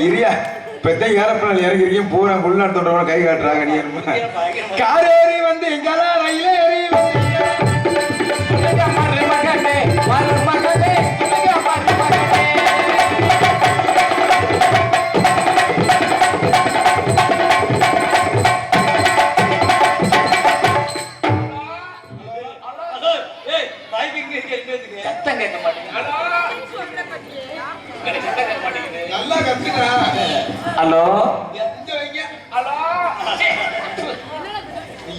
இரியா இப்பதான் ஏறப்பினால் இறங்கிருக்கீங்க பூரா உள்நாட்டு கை காட்டுறாங்க நீ என்னமோ. கார் ஏறி வந்து எங்கெல்லாம் ரயில் ஏறி ஹலோ?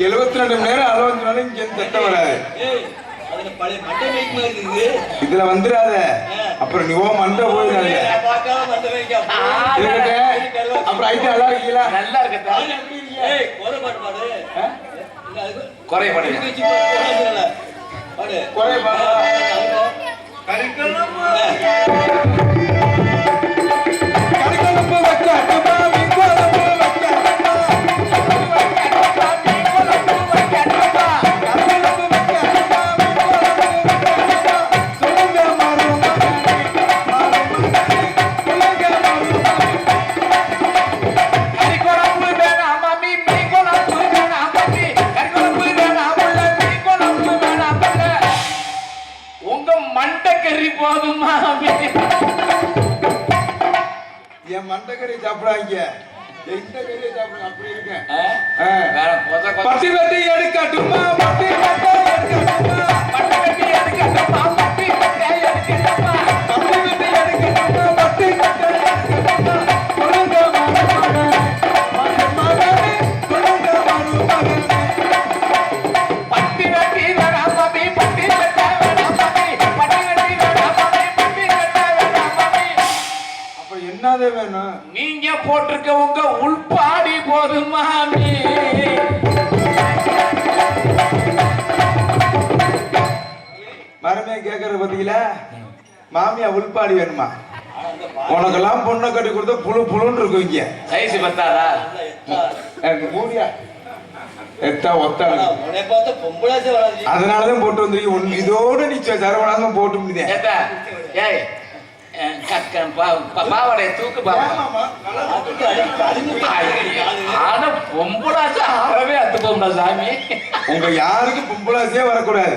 எழுபத்தி ரெண்டு மணி நேரம் அலவஞ்சனாலும் இங்க இருந்து சத்தம் வராது. இதுல வந்துடாத. அப்புறம் நீ ஓ மண்டை போயிடாத. அப்புறம் ஐட்டம் நல்லா இருக்கீங்களா நல்லா இருக்கா குறைய மாட்டேங்குது குறைய பாருங்க என் மண்டக்கறி சாப்பிடாங்க எந்த கறியை சாப்பிடுங்க அப்படி இருக்கேன் பட்டி வெட்டி எடுக்கட்டுமா பட்டி வெட்டி எடுக்கட்டுமா பட்டை கட்டி எடுக்கட்டுமா பட்டி கட்டை எடுக்கட்டுமா போட்டிருக்க உங்க உள்பாடி போதும் மாமி மருமையை கேட்கறது பாத்தீங்களா மாமியா உள்பாடி வேணுமா? உனக்கெல்லாம் பொண்ணை கட்டி கொடுத்தா புழு புழுன்னு இருக்கும் இங்க. சைஸ் பத்தாதா? எனக்கு மூடியா? எத்தா ஒத்தாங்க அதனாலதான் போட்டு வந்திருக்கீங்க. உன் இதோட நீ சரவணாங்க போட்டு பா- பாவாடைய தூக்கு பாவா ஆனா பொம்பளாச்சா? ஆறவே அத்து போம்டா சாமி? உங்க யாருக்கும் பொம்பளாசியே வரக்கூடாது.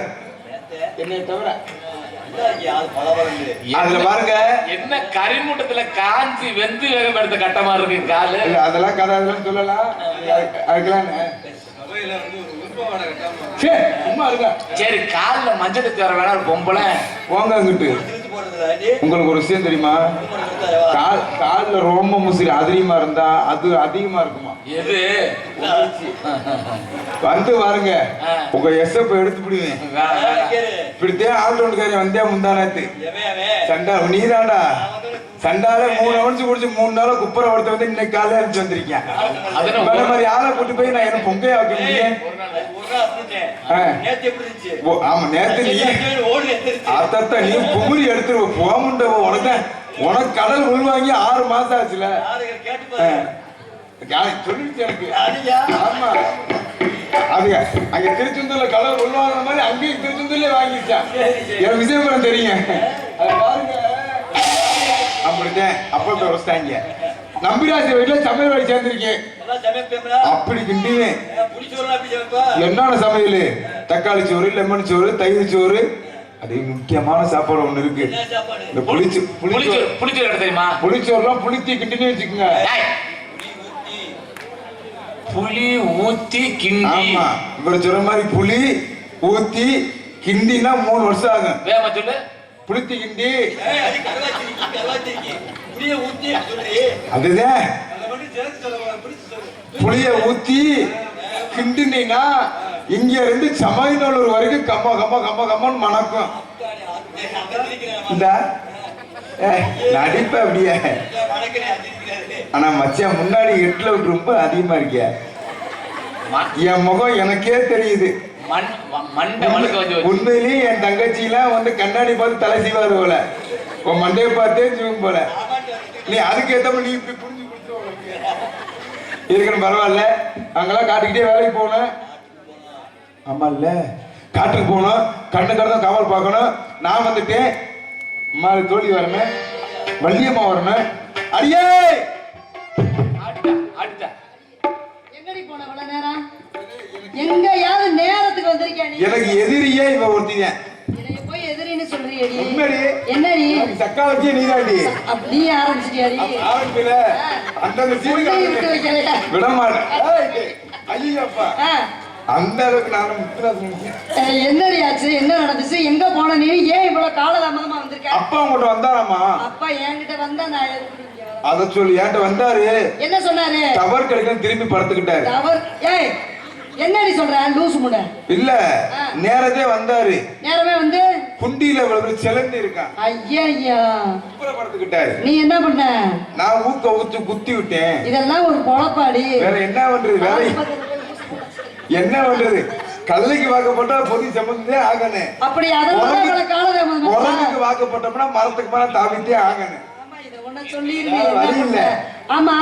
என்னை தவிர. அதுல பாருங்க. என்ன கரிமூட்டத்துல காஞ்சி வெந்து வேகம் எடுத்த கட்டமா இருக்கு காலு? அதெல்லாம் கதை அதெல்லாம் சொல்லலாம். அது- அதுக்கெல்லாம் சரி கால்ல மஞ்சள் தூக்கி வர வேணா ஒரு பொம்பளை. போங்க அங்கிட்டு. உங்களுக்கு ஒரு விஷயம் தெரியுமா? கால் கால்ல ரோம முசிறி அதிகமா இருந்தா அது அதிகமா இருக்குமா? எது? வந்து பாருங்க. உங்க எஸ்எப் எடுத்து விடுவேன் வேணாம், வேணாம். இப்படித்தான் ஆல்ரவுண்டுக்காரன் வந்தே முந்தானத்து சண்டா நீதான்டா. சண்டால மூணு அவன்ஸ் குடிச்சு மூணு நாளா குப்பரை ஒருத்த வந்து இன்னைக்கு காலையில அனுப்பிச்சு வந்திருக்கேன் அது வேற மாதிரி ஆளை கூட்டு போய் நான் என்ன பொங்கையா வைக்க முடியும்? ஆ. ஓ, ஆமா நேத்து நீ அத்தத்த நீ குமுறி எடுத்து போமுண்ட உனக்கு உனக்கு கடல் உள்வாங்கி ஆறு மாசம் ஆச்சுல. சொல்லிடுச்சு எனக்கு. ஆமா. அது அங்க திருச்செந்தூர்ல கடல் உள்வாங்கின மாதிரி அங்கேயும் திருச்செந்தூர்லயே வாங்கிச்சான் என் விஜயபுரம் தெரியும் அது பாருங்க. அப்படிதான் அப்பத்த வச்சிட்டாங்க நம்பிராசி வீட்டுல சமையல் வழி சேர்ந்திருக்கேன். அப்படி கிண்டிவேன் என்னென்ன சமையல்? தக்காளி சோறு லெமன் சோறு தயிர் சோறு. அதே முக்கியமான சாப்பாடு ஒண்ணு இருக்கு. இந்த புளிச்சு புளிச்சோறு. புளிச்சோறு தெரியுமா புளிச்சோறுலாம் புளித்தி கிண்டினே வச்சுக்கோங்க. புளி ஊத்தி கிண்டி. ஆமா. இவர் சொல்ற மாதிரி புளி ஊத்தி கிண்டினா மூணு வருஷம் ஆகும். வேகமா சொல்லு. புளித்தி கிண்டி அதுதான் புளிய ஊத்தி கிண்டினா இங்க இருந்து சமையநல்லூர் வரைக்கும் கம்ம கம்ம கம்ம கம்மன்னு மணக்கும். இந்த நடிப்ப அப்படியே. ஆனா மச்சான் முன்னாடி எட்டுல ரொம்ப அதிகமா இருக்கிய? என் முகம் எனக்கே தெரியுது. உண்மையிலேயே என் தங்கச்சிலாம் வந்து கண்ணாடி பார்த்து தலை சீவாரு போல. உன் மண்டையை பார்த்தே சிவம் போல. நீ அதுக்கு ஏத்த மாதிரி நீ இப்படி புரிஞ்சு இருக்கணும் பரவாயில்ல. அங்கெல்லாம் காட்டுக்கிட்டே வேலைக்கு போனேன் ஆமா இல்ல. காட்டுக்கு போகணும். கண்ணு கடந்த காவல் பார்க்கணும். நான் வந்துட்டேன். அம்மா தோழி வரணும் வள்ளியம்மா வரணும் அடியே! எங்கடி போன இவ்வளவு நேரம்? எனக்கு எதிரியே இவ ஒருத்திங்க. என்ன நடந்துச்சு? எங்க போன நீ? ஏன் இவ்வளவு காலதாமதமா வந்திருக்க? அப்பா உங்கள்கிட்ட வந்தாராமா? அப்பா என்கிட்ட வந்தா நான்? அத சொல்லி என்கிட்ட வந்தாரு. என்ன சொன்னாரு? டவர் திரும்பி படுத்துக்கிட்டாரு. அவர் ஏய் என்னடி சொல்ற? லூசு முட இல்ல நேரத்தே வந்தாரு. நேரமே வந்து குண்டியில இவ்வளவு சிலந்து இருக்கான். ஐயா ஐயா குப்புற படுத்துக்கிட்டாரு நீ என்ன பண்ண? நான் ஊக்க ஊத்து குத்தி விட்டேன். இதெல்லாம் ஒரு பொழப்பாடி. வேற என்ன பண்றது? வேற என்ன பண்றது? கல்லைக்கு வாக்கப்பட்டா பொதி சம்பந்தே ஆகணும் அப்படி உரங்குக்கு வாக்கப்பட்டோம்னா மரத்துக்கு மேல தாவிட்டே ஆகணும் ஆமா, ஆமா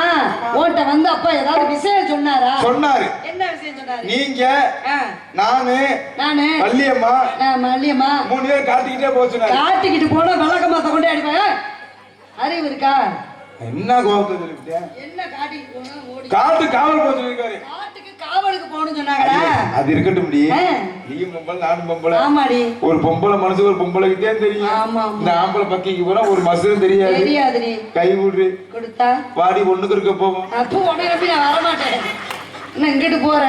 உன்கிட்ட வந்து அப்பா ஏதாவது விஷயம் சொன்னாரா? சொன்னாரு. என்ன விஷயம் சொன்னாரு? நீங்க நானு நானு வள்ளியம்மா நான் மல்லியம்மா. மூணு பேர் காட்டிக்கிட்டே போச்சுனாரு காட்டிக்கிட்டு போனா விளக்கமாத்த கொண்டே அடிப்பேன் அறிவு இருக்கா? என்ன கோபத்தை என்ன காட்டிக்கிட்டு போனா ஓடி. காட்டு காவல் காட்டுக்கு காவலுக்கு போகணும்னு சொன்னாங்கடா அது இருக்கட்டும் ஆ. நீயும் பொம்பளை நானும் பொம்பளை. ஆமாடி. ஒரு பொம்பளை மனசு ஒரு பொம்பளைக்கு தான் தெரியும். ஆமா இந்த ஆம்பளை பக்கிக்கு போனா ஒரு மசரும் தெரியாது. தெரியாதுடி. கை விடுறு கொடுத்தா? வாடி ஒண்ணுக்கு இருக்க போவோம். அப்போ உடனே நான் வரமாட்டேன். என்ன இங்கிட்டு போற?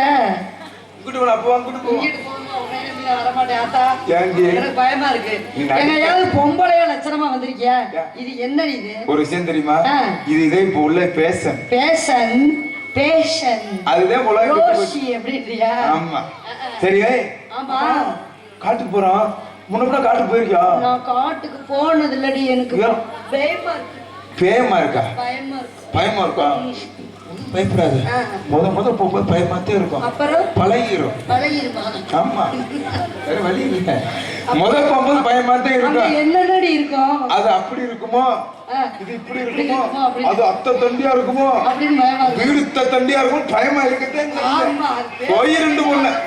இங்கிட்டு போன அப்போ அங்கிட்டு போவோம் இங்கிட்டு போகணும் உடனே நம்பி நான் வரமாட்டேன் ஆத்தா. ஏண்டி எனக்கு பயமா இருக்கு. நீ நடிக்க- எங்கயாவது பொம்பளைய லட்சணமா வந்திருக்கியா? இது என்ன இது? ஒரு விஷயம் தெரியுமா. இது இதே இப்போ உள்ள பேசன் பேஷன் பேஷன். அதுதான். ரோஷி அப்படின்றியா? ஆமா. சரி ஏய், ஆமா. காட்டுக்கு போறோம் முன்ன காட்டுக்கு போயிருக்கியா? நான் காட்டுக்கு போனது இல்லடி எனக்கு ஏன்? பயமா இருக்கு. பேயமா இருக்கா? பயமா இருக்கு. பயமா இருக்கா? பயப்படாது. முத முத போகும்போது பயமாத்தே இருக்கும். பழகிரும். ஆமா. வேற வழி இல்ல. முத போகும்போது பயமாத்தே இருக்கும். என்னடி இருக்கும்? அது அப்படி இருக்குமோ? இது இப்படி இருக்குமோ? அது அத்தை தண்டியா இருக்குமோ? வீடுத்த தண்டியா இருக்கும்? பயமா இருக்கட்டே போய் ரெண்டு நாள்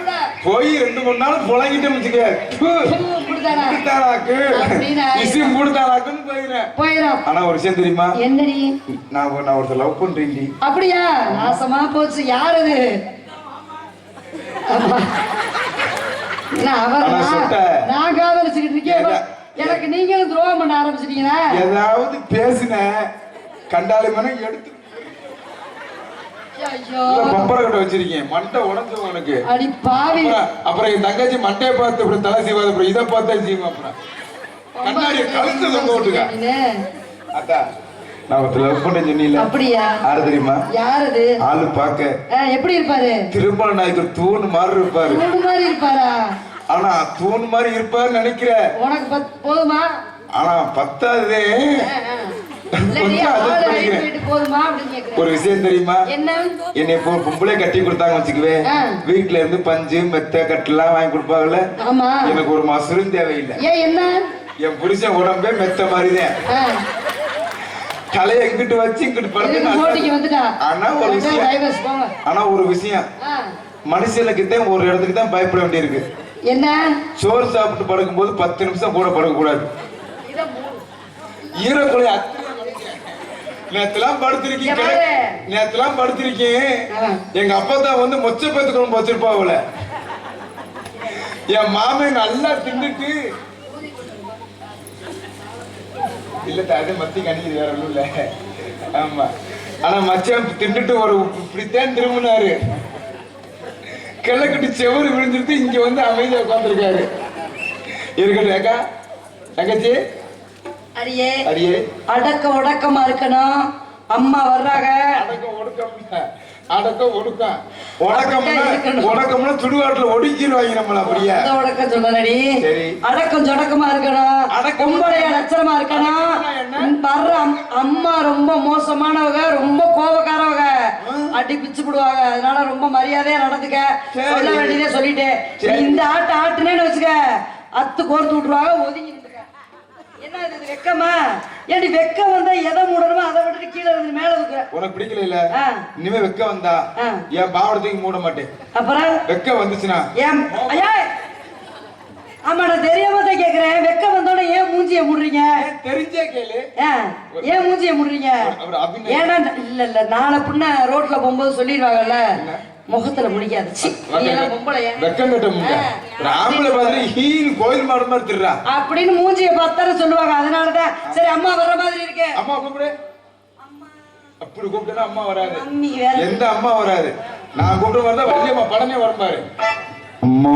போய் ரெண்டு மூணு நாள் புழங்கிட்டேன்னு வச்சுக்க ப்பு, இப்படிதானா கொடுத்தானாக்கு அப்படின்னா விஷயம் கொடுத்தானாக்குன்னு போயிடுறேன். போயிடும். ஆனா ஒரு விஷயம் தெரியுமா? என்னடி? நான் நான் ஒருத்தர் லவ் பண்றேன்டி. அப்படியா? நாசமா போச்சு. யார் அது? நான்- காதலிச்சுக்கிட்டு இருக்கேன். எனக்கு நீங்களும் துரோகம் பண்ண ஆரம்பிச்சிட்டீங்களா? ஏதாவது பேசின கண்டாலே மன எடுத்து ஐயோ. பம்பரை கட்ட வச்சிருக்கேன் மண்டை உடஞ்சு உனக்கு அடி பாவி. அப்புறம் என் தங்கச்சி மண்டையை பார்த்து இப்படி தலை செய்வாது அப்புறம் இதை பார்த்தா செய்வோம் அப்புறம். கண்ணாடி கழுத்து தொங்க விட்டுக்க நீனு. அத்தா நான் லவ் சொன்னீல அப்படியா? யாரு தெரியுமா? யார் அது ஆளு பார்க்க. ஆ, எப்படி இருப்பாரு? திருமண நாய்க்கு தூண் மாதிரி இருப்பாரு. தூணு மாதிரி இருப்பாரா? ஆனா தூண் மாதிரி இருப்பாருன்னு நினைக்கிற உனக்கு பத்- போதுமா? ஆனா பத்தாதே ஆ, ஆ. இல்லடி, கொஞ்சம் ஆளு adjust height பண்ணிக்கிறேன். weight போதுமா அப்படின்னு கேக்குறேன் ஒரு விஷயம் தெரியுமா? என்ன? இப்போ பொம்பளை கட்டி கொடுத்தாங்க வச்சுக்குவே ஆ. வீட்டுல இருந்து பஞ்சு மெத்த கட்டெல்லாம் வாங்கி கொடுப்பாங்கல்ல? எனக்கு ஒரு மசரும் தேவையில்லை. என் புருஷன் உடம்பே மெத்த மாதிரிதான். தலையை இங்கிட்டு வச்சு இங்கிட்டு படுத்து ஆனா ஒரு விஷயம். ஆனா ஒரு விஷயம். மனுஷனுக்கு தான் ஒரு இடத்துக்கு தான் பயப்பட வேண்டியிருக்கு. என்ன? சோறு சாப்பிட்டு படுக்கும்போது பத்து நிமிஷம் கூட படுக்கக்கூடாது. ஈரக்குலை நேத்துலாம் படுத்திருக்கீங்க. நேத்துலாம் படுத்திருக்கேன் ஆ. எங்க அப்பா தான் வந்து மொச்ச பேத்து குழம்பு வச்சிருப்பாவுல என் மாமன் நல்லா தின்னுட்டு. இல்ல தாடு மத்தி கணிக்குது வேற ஒண்ணும் இல்ல. ஆமா. ஆனா மச்சான் தின்னுட்டு ஒரு இப்படித்தான் திரும்பினாரு. கிழக்கிட்டு செவரு விழுந்துட்டு இங்க வந்து அமைதியா உட்காந்துருக்காரு இருக்கட்டும் ஏக்கா. தங்கச்சி அடியே. அடியே. அடக்க உடக்கமா இருக்கணும் அம்மா வர்றாங்க. அடக்கம் ஒடுக்கம். இல்ல. அடக்கம் ஒடுக்கம் உடக்கம்னா. உடக்கம்னா சுடுகாட்டுல ஒடுக்கிடுவாங்க நம்மள அப்படியே. உடக்கம். அடக்கம் சொடக்கமா இருக்கணும் அடக்கம் பொம்பளைய லட்சணமா இருக்கணும் வர்ற அம்- அம்மா ரொம்ப மோசமானவங்க ரொம்ப கோபக்காரவங்க. அடி பிச்சு போடுவாங்க. அதனால ரொம்ப மரியாதையா நடந்துக்க. சொல்ல வேண்டியதே சரி. இந்த ஆட்டு ஆட்டுனேன்னு வச்சுக்க. அத்து கோர்த்து விட்டுருவாங்க ஒதுங்கி. என்ன இது வெக்கமா? ஏடி வெக்கம் வந்தா எதை மூடணுமோ அதை விட்டுட்டு கீழே இருந்து மேல வைக்கிற உனக்கு பிடிக்கல இல்ல. இனிமே வெக்க வந்தா. என் பாவடத்துக்கு மூட மாட்டேன். அப்புறம்? வெக்க வந்துச்சுன்னா? ஏன் ஐயா! ஆமா நான் தெரியாம தான் கேக்குறேன். வெக்கம் வந்தோட ஏன் மூஞ்சிய முடுறீங்க? தெரிஞ்சே கேளு. ஏன் மூஞ்சிய முடுறீங்க? ஏன்னா இல்ல இல்ல நாளை பின்ன ரோட்ல போகும்போது சொல்லிடுவாங்கல்ல. முகத்துல ஹீன் கோயில் மாடு மாதிரி திருறா அப்படின்னு மூஞ்சிய பார்த்தாரு சொல்லுவாங்க. அதனாலதான் சரி அம்மா வர்ற மாதிரி இருக்கு. அம்மா கூப்பிடு. அப்படி கூப்பிட்டா அம்மா வராது. எந்த அம்மா வராது. நான் கூப்பிட்டு வரதா வள்ளியம்மா படமே வரும் பாரு. அம்மா.